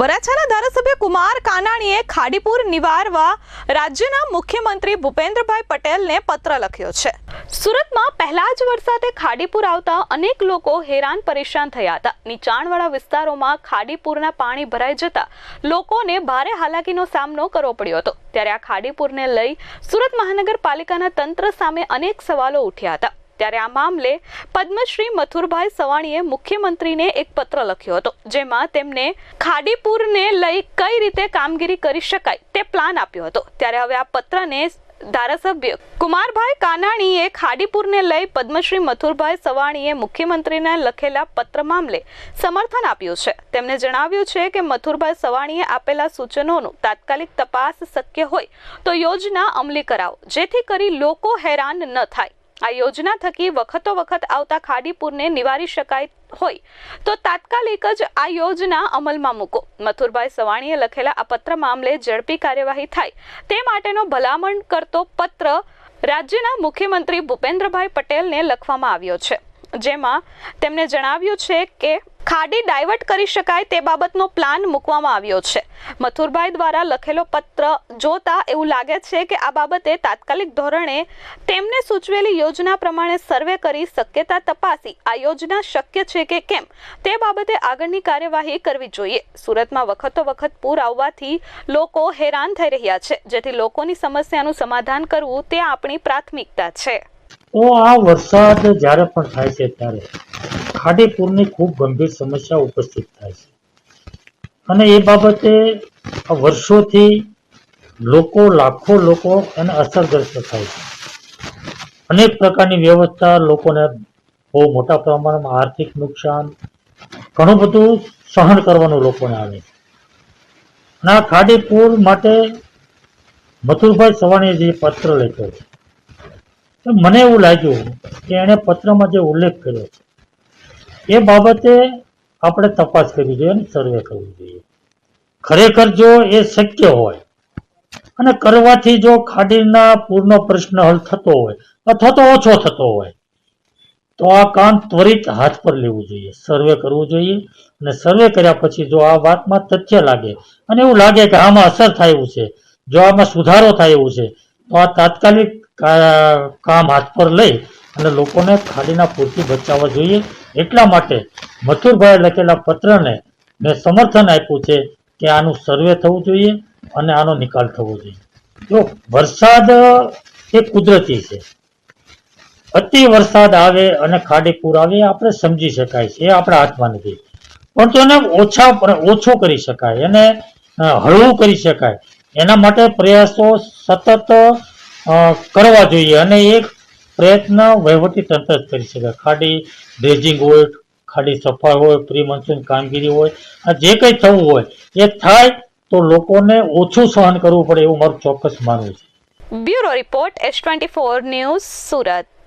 વરાછાના ધારાસભ્ય કુમાર કાનાણીએ ખાડીપુર નિવારવા રાજ્યના મુખ્યમંત્રી ભૂપેન્દ્રભાઈ પટેલને પત્ર લખ્યો છે. સુરતમાં પહેલા જ વરસાદે ખાડીપુર આવતા અનેક લોકો હેરાન પરેશાન થયા હતા. નીચાણવાળા વિસ્તારોમાં ખાડીપુરના પાણી ભરાઈ જતા લોકોને ભારે હાલાકીનો સામનો કરવો પડ્યો હતો. ત્યારે આ ખાડીપુરને લઈ સુરત મહાનગરપાલિકાના તંત્ર સામે અનેક સવાલો ઉઠ્યા હતા. ત્યારે આ મામલે પદ્મશ્રી મથુરભાઈ સવાણીએ મુખ્યમંત્રીને એક પત્ર લખ્યો હતો, જેમાં તેમને ખાડીપુરને લઈ કઈ રીતે કામગીરી કરી શકાય તે પ્લાન આપ્યો હતો. ત્યારે હવે આ પત્રને ધારાસભ્ય કુમારભાઈ કાનાણીએ ખાડીપુરને લઈ પદ્મશ્રી મથુરભાઈ સવાણીએ મુખ્યમંત્રીને લખેલા પત્ર મામલે સમર્થન આપ્યું છે. તેમણે જણાવ્યું છે કે મથુરભાઈ સવાણીએ આપેલા સૂચનોનું તાત્કાલિક તપાસ શક્ય હોય તો યોજના અમલી કરાવો, જેથી કરી લોકો હેરાન ન થાય. આ યોજના થકી વખતો વખત આવતા ખાડીપુરને નિવારી શકાય હોય. તો તાત્કાલિક જ આ યોજના અમલમાં મૂકો. મથુરભાઈ સવાણીએ લખેલા આ પત્ર મામલે ઝડપી કાર્યવાહી થાય. તે માટેનો ભલામણ કરતો પત્ર રાજ્યના મુખ્યમંત્રી ભૂપેન્દ્રભાઈ પટેલને લખવામાં આવ્યો છે. જેમાં તેમણે જણાવ્યું છે કે ખાડી ડાયવર્ટ કરી શકાય તે બાબતનો પ્લાન મૂકવામાં આવ્યો છે. મથુરભાઈ દ્વારા લખેલો પત્ર જોતા એવું લાગે છે કે આ બાબતે તાત્કાલિક ધોરણે તેમને સૂચવેલી યોજના પ્રમાણે સર્વે કરી શક્યતા તપાસી આ યોજના શક્ય છે કે કેમ તે બાબતે આગળની કાર્યવાહી કરવી જોઈએ. સુરતમાં વખતો વખત પૂર આવવાથી લોકો હેરાન થઈ રહ્યા છે. જેથી લોકોની સમસ્યાનું સમાધાન કરવું તે આપણી પ્રાથમિકતા છે. આ વરસાદ જ્યારે પણ થાય છે ત્યારે ખાડીપુરની ખૂબ ગંભીર સમસ્યા ઉપસ્થિત થાય છે. અને એ બાબતે વર્ષોથી લોકો, લાખો લોકો એને અસરગ્રસ્ત થાય છે. અનેક પ્રકારની વ્યવસ્થા લોકોને બહુ મોટા પ્રમાણમાં આર્થિક નુકસાન, ઘણું બધું સહન કરવાનું લોકોને આવે છે. અને આ ખાડીપુર માટે મથુરભાઈ સવાણીએ જે પત્ર લખ્યો છે મને એવું લાગ્યું કે એણે પત્રમાં જે ઉલ્લેખ કર્યો છે એ બાબતે આપણે તપાસ કરવી જોઈએ અને સર્વે કરવું જોઈએ. ખરેખર જો એ શક્ય હોય અને કરવાથી જો ખાડીના પૂરનો પ્રશ્ન હલ થતો હોય અથવા તો ઓછો થતો હોય, તો આ કામ ત્વરિત હાથ પર લેવું જોઈએ. સર્વે કરવું જોઈએ અને સર્વે કર્યા પછી જો આ વાતમાં તથ્ય લાગે અને એવું લાગે કે આમાં અસર થાય એવું છે, જો આમાં સુધારો થાય એવું છે, તો આ તાત્કાલિક કામ હાથ પર લઈ અને લોકોને ખાડીના પૂરથી બચાવવા જોઈએ એટલા માટે મથુરભાઈએ લખેલા પત્રને મેં સમર્થન આપ્યું છે કે આનું સર્વે થવું જોઈએ અને આનો નિકાલ થવો જોઈએ. જો વરસાદ એ કુદરતી છે. અતિ વરસાદ આવે અને ખાડી પૂર આવે આપણે સમજી શકાય છે, એ આપણા હાથમાં નથી. પણ તો એને ઓછા ઓછો કરી શકાય, એને હળવું કરી શકાય. એના માટે પ્રયાસો સતત કરવા જોઈએ અને એક પ્રયત્ન વહીવટી તંત્ર જ કરી શકે. ખાડી ડ્રેજિંગ હોય, ખાડી સફાઈ હોય પ્રી મોન્સૂન કામગીરી હોય, આ જે કંઈ થવું હોય, એ થાય તો લોકોને ઓછું સહન કરવું પડે એવું મારું ચોક્કસ માનવું છે. Bureau report S twenty four news Surat.